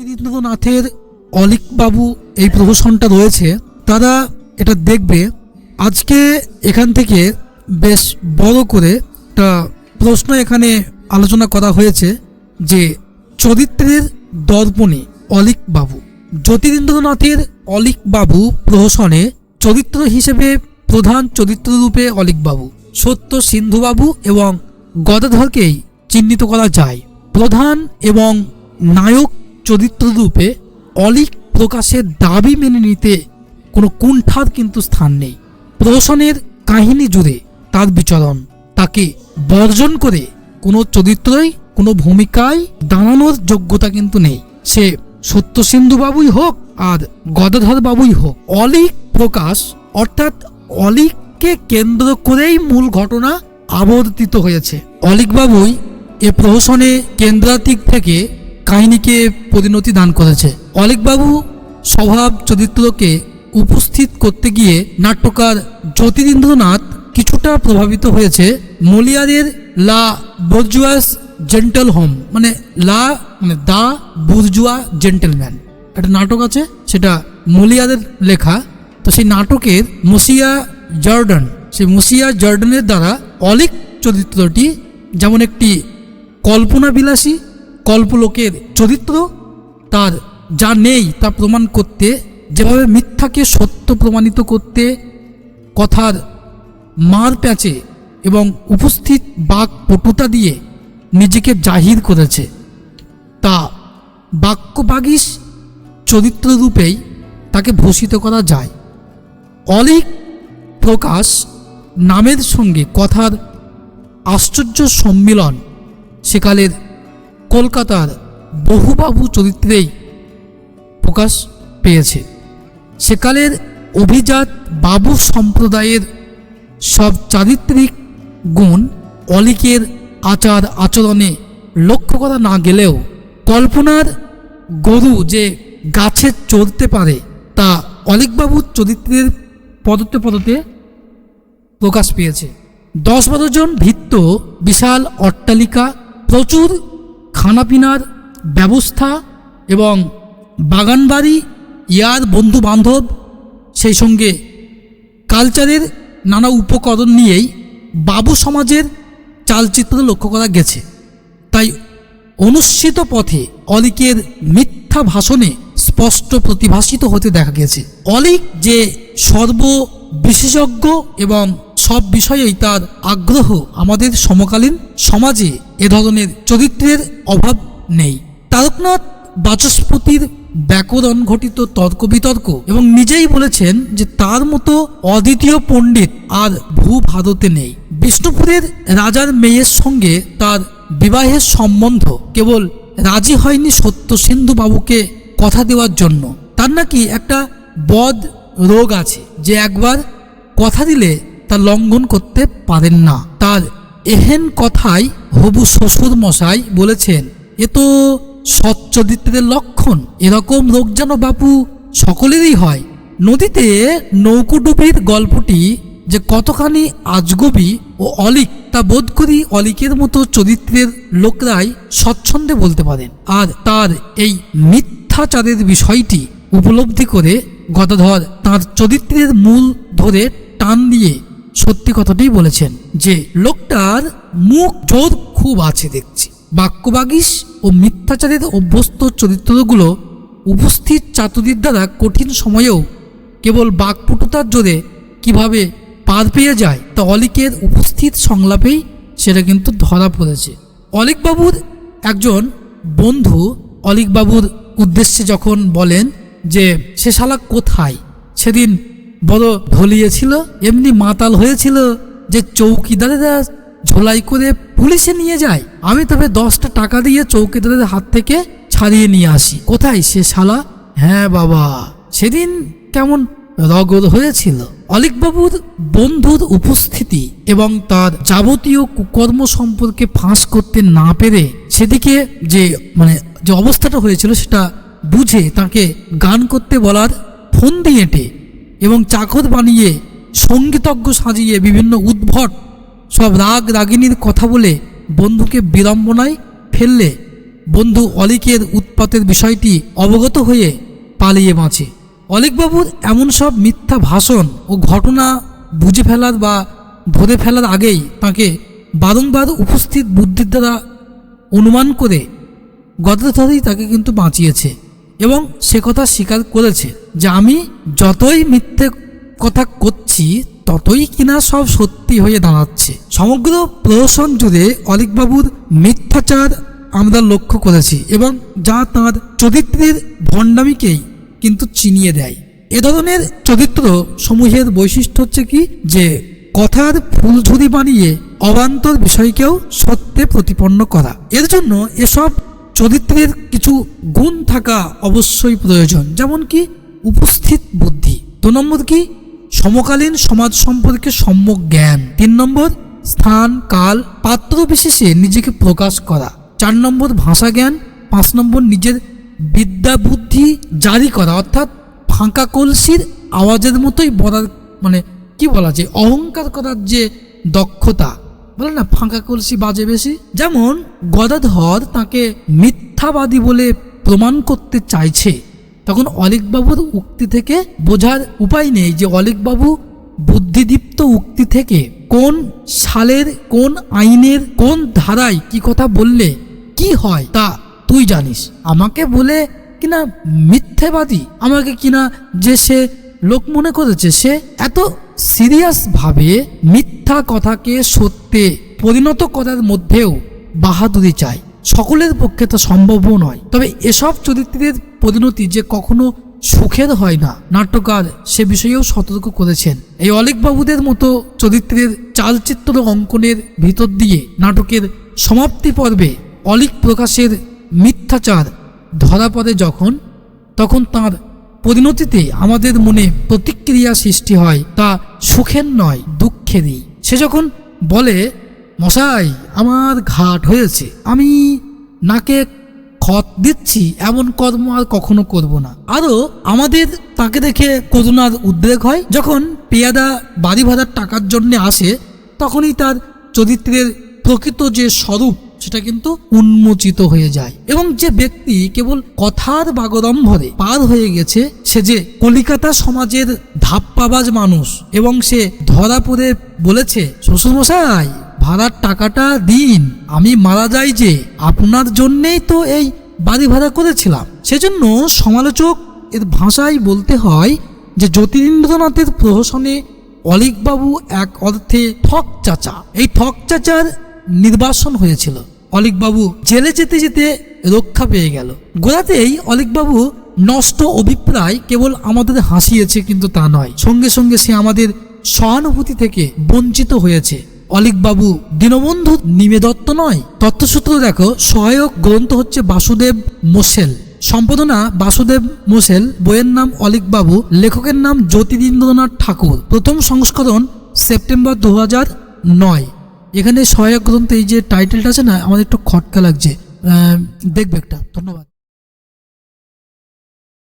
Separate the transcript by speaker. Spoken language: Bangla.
Speaker 1: জ্যোতিরিন্দ্রনাথের অলিকবাবু এই প্রহসনটা রয়েছে, তারা এটা দেখবে। আজকে এখান থেকে বেশ বড় করে একটা প্রশ্ন এখানে আলোচনা করা হয়েছে যে চরিত্রের দর্পণে অলিকবাবু, জ্যোতিরিন্দ্রনাথের অলিকবাবু প্রহসনে চরিত্র হিসেবে প্রধান চরিত্ররূপে অলিকবাবু, সত্য সিন্ধুবাবু এবং গদাধরকেই চিহ্নিত করা যায়। প্রধান এবং নায়ক চরিত্ররূপে অলিক প্রকাশের দাবি মেনে নিতে কোনো কুণ্ঠার কিন্তু স্থান নেই। প্রহসনের কাহিনী জুড়ে তার বিচরণ, তাকে বর্জন করে কোনো চরিত্রই, কোনো ভূমিকায় দাঁড়ানোর যোগ্যতা কিন্তু নেই। সে সত্যসিন্ধু বাবুই হোক আর গদাধর বাবুই হোক, অলিক প্রকাশ অর্থাৎ অলিককে কেন্দ্র করেই মূল ঘটনা আবর্তিত হয়েছে। অলিক বাবুই এ প্রহসনে কেন্দ্রাতিক থেকে কাহিনীকে পরিণতি দান করেছে। অলিকবাবু স্বভাব চরিত্রকে উপস্থিত করতে গিয়ে নাট্যকার জ্যোতিরিন্দ্রনাথ কিছুটা প্রভাবিত হয়েছে মলিয়ারের লা বর্জুয়াস জেন্টেল হোম মানে লা মানে দা বুর্জুয়া জেন্টেলম্যান। একটা নাটক আছে, সেটা মলিয়ারের লেখা। তো সেই নাটকের মুসিয়া জর্ডন, সেই মুসিয়া জর্ডনের দ্বারা অলিক চরিত্রটি যেমন একটি কল্পনা বিলাসী কল্পলোকের চরিত্র, তার যা নেই তা প্রমাণ করতে, যেভাবে মিথ্যাকে সত্য প্রমাণিত করতে, কথার মার প্যাঁচে এবং উপস্থিত বাক পটুতা দিয়ে নিজেকে জাহির করেছে। তা বাক্যবাগিস চরিত্ররূপেই তাকে ভূষিত করা যায়। অলিক প্রকাশ নামের সঙ্গে কথার আশ্চর্য সম্মিলন সেকালের কলকাতার বহুবাবু চরিত্রেই প্রকাশ পেয়েছে। সেকালের অভিজাত বাবু সম্প্রদায়ের সব চারিত্রিক গুণ অলিকের আচার আচরণে লক্ষ্য করা না গেলেও কল্পনার গরু যে গাছে চড়তে পারে তা অলিকবাবুর চরিত্রের পদতে পদতে প্রকাশ পেয়েছে। দশ বারো জন ভিত্ত বিশাল অট্টালিকা প্রচুর খানাপিনার ব্যবস্থা এবং বাগানবাড়ি, ইয়ার বন্ধু বান্ধব সেই সঙ্গে কালচারের নানা উপকরণ নিয়েই বাবু সমাজের চালচিত্র লক্ষ্য করা গেছে। তাই অনুসৃত পথে অলিকের মিথ্যা ভাষণে স্পষ্ট প্রতিভাসিত হতে দেখা গেছে। অলিক যে সর্ব বিশেষজ্ঞ এবং সব বিষয়েই তার আগ্রহ আমাদের সমকালীন সমাজে এ ধরনের চরিত্রের অভাব নেই। তারকনাথ বাচস্পতির ব্যাকরণ ঘটিত তর্ক বিতর্ক এবং নিজেই বলেছেন যে তার মতো অদ্বিতীয় পণ্ডিত আর ভূ ভারতে নেই। বিষ্ণুপুরের রাজার মেয়ের সঙ্গে তার বিবাহের সম্বন্ধ কেবল রাজি হয়নি সত্য সিন্ধু বাবুকে কথা দেওয়ার জন্য। তার নাকি একটা বদ রোগ আছে যে একবার কথা দিলে তা লঙ্ঘন করতে পারেন না। তার এহেন কথাই হবু শ্বশুর মশাই বলেছেন। এ তো সচ্চরিত্রের লক্ষণ। এরকম রোগ যেন বাপু সকলেরই হয়। নদীতে নৌকুডুবির গল্পটি যে কতখানি আজগবি ও অলিক তা বোধ করি অলিকের মতো চরিত্রের লোকরাই স্বচ্ছন্দে বলতে পারেন। আর তার এই মিথ্যাচারের বিষয়টি উপলব্ধি করে গদাধর তার চরিত্রের মূল ধরে টান দিয়ে সত্যি কথাটাই বলেছেন যে লোকটার মুখ জোর খুব আছে দেখছি। বাক্যবাগিস ও মিথ্যাচারের অভ্যস্ত চরিত্রগুলো উপস্থিত চাতুরির দ্বারা কঠিন সময়েও কেবল বাকপটুতার জোরে কীভাবে পার পেয়ে যায় তা অলিকের উপস্থিত সংলাপেই সেটা কিন্তু ধরা পড়েছে। অলিকবাবুর একজন বন্ধু অলিকবাবুর উদ্দেশ্যে যখন বলেন যে, সে শালা কোথায়? সেদিন বড় ঢলিয়েছিল, এমনি মাতাল হয়েছিল যে চৌকিদারেরা ঝোলাই করে পুলিশে নিয়ে যায়। আমি তবে দশটা টাকা দিয়ে চৌকিদারের হাত থেকে ছাড়িয়ে নিয়ে আসি। কোথায় সে শালা? হ্যাঁ বাবা, সেদিন কেমন রগর হয়েছিল। অলিকবাবুর বন্ধুর উপস্থিতি এবং তার যাবতীয় কুকর্ম সম্পর্কে ফাঁস করতে না পেরে সেদিকে যে মানে যে অবস্থাটা হয়েছিল সেটা বুঝে তাকে গান করতে বলার ফোন দিয়েটে এবং চাকর বানিয়ে, সঙ্গীতজ্ঞ সাজিয়ে বিভিন্ন উদ্ভট, সব রাগ রাগিনীর কথা বলে বন্ধুকে বিড়ম্বনায় ফেললে বন্ধু অলিকের উৎপাতের বিষয়টি অবগত হয়ে পালিয়ে বাঁচে। অলিকবাবুর এমন সব মিথ্যা ভাষণ ও ঘটনা বুঝে ফেলার বা ধরে ফেলার আগেই তাকে বারংবার উপস্থিত বুদ্ধির দ্বারা অনুমান করে গদাধরই তাকে কিন্তু বাঁচিয়েছে। এবং সে কথা স্বীকার করেছে যে আমি যতই মিথ্যে কথা করছি, ততই কিনা সব সত্যি হয়ে দাঁড়াচ্ছে। সমগ্র প্রহসন জুড়ে অলিকবাবুর মিথ্যাচার আমরা লক্ষ্য করেছি এবং যা তাঁর চরিত্রের ভণ্ডামিকেই কিন্তু চিনিয়ে দেয় এ ধরনের চরিত্র সমূহের বৈশিষ্ট্য হচ্ছে কি? যে কথার ফুলঝুরি বানিয়ে অবান্তর বিষয়কেও সত্যে প্রতিপন্ন করা। এর জন্য এসব চরিত্রের কিছু গুণ থাকা অবশ্যই প্রয়োজন। যেমন কি, উপস্থিত বুদ্ধি। দু নম্বর কি, সমকালীন সমাজ সম্পর্কে সম্যক জ্ঞান। তিন নম্বর, স্থান, কাল, পাত্র বিশেষে নিজেকে প্রকাশ করা। চার নম্বর, ভাষা জ্ঞান। পাঁচ নম্বর, নিজের বিদ্যা বুদ্ধি জারি করা। অর্থাৎ ফাঁকা কলসির আওয়াজের মতোই বলার মানে কি বলা যায়, অহংকার করার যে দক্ষতা বলে না, ফাঁকা কলসি বাজে বেশি? যেমন গদাধর তাকে মিথ্যাবাদী বলে প্রমাণ করতে চাইছে। তখন অলিকবাবুর উক্তি থেকে বোঝার উপায় নেই যে অলিকবাবু বুদ্ধিদীপ্ত উক্তি থেকে কোন সালের, কোন আইনের, কোন ধারায় কি কথা বললে কি হয় তা তুই জানিস। আমাকে বলে কিনা মিথ্যেবাদী? আমাকে কিনা যে সে লোক মনে করেছে, সে এত সিরিয়াস ভাবে মিথ্যা কথাকে সত্যে পরিণত করার মধ্যেও বাহাদুরি চায়। সকলের পক্ষে তা সম্ভবও নয়। তবে এসব চরিত্রের পরিণতি যে কখনো সুখের হয় না, নাট্যকার সে বিষয়েও সতর্ক করেছেন। এই অলেকবাবুদের মতো চরিত্রের চালচিত্র অঙ্কনের ভিতর দিয়ে নাটকের সমাপ্তি পর্বে অলিক প্রকাশের মিথ্যাচার ধরা পড়ে যখন, তখন তার পরিণতিতে আমাদের মনে প্রতিক্রিয়া সৃষ্টি হয়, তা সুখের নয়, দুঃখেরই। সে যখন বলে, মশাই, আমার ঘাট হয়েছে, আমি নাকে খত দিচ্ছি, এমন কর্ম আর কখনো করব না। আরও আমাদের তাকে দেখে করুণার উদ্রেক হয়। যখন পেয়াদা বাড়ি ভাড়ার টাকার জন্য আসে, তখনই তার চরিত্রের প্রকৃত যে স্বরূপ সেটা কিন্তু উন্মোচিত হয়ে যায়। এবং যে ব্যক্তি কেবল কথার বাগদম্ভরে পার হয়ে গেছে, সে যে কলিকাতা সমাজের ধাপ্পাবাজ মানুষ এবং সে ধরা পড়ে বলেছে, শ্বশুরমশাই, ভাড়ার টাকাটা দিন, আমি মারা যাই যে, আপনার জন্যেই তো এই বাড়ি ভাড়া করেছিলাম। সেজন্য সমালোচক এর ভাষায় বলতে হয় যে জ্যোতিরিন্দ্রনাথের প্রহসনে অলিকবাবু এক অর্থে ঠক চাচা। এই ঠক চাচার নির্বাসন হয়েছিল। অলিকবাবু জেলে যেতে যেতে রক্ষা পেয়ে গেল। গোড়াতেই অলিকবাবু নষ্ট অভিপ্রায় কেবল আমাদের হাসিয়েছে কিন্তু তা নয়। সঙ্গে সঙ্গে সে আমাদের সহানুভূতি থেকে বঞ্চিত হয়েছে। অলিকবাবু দীনবন্ধু নিমে দত্ত নয়। তথ্যসূত্র দেখো, সহায়ক গ্রন্থ হচ্ছে বাসুদেব মোসেল। সম্পাদনা বাসুদেব মোসেল, বইয়ের নাম অলিকবাবু, লেখকের নাম জ্যোতিরিন্দ্রনাথ ঠাকুর। প্রথম সংস্করণ সেপ্টেম্বর দু নয়। এখানে সহায়ক গ্রন্থ এই যে টাইটেলটা আছে না, আমাদের একটু খটকা লাগছে। দেখবে একটা। ধন্যবাদ।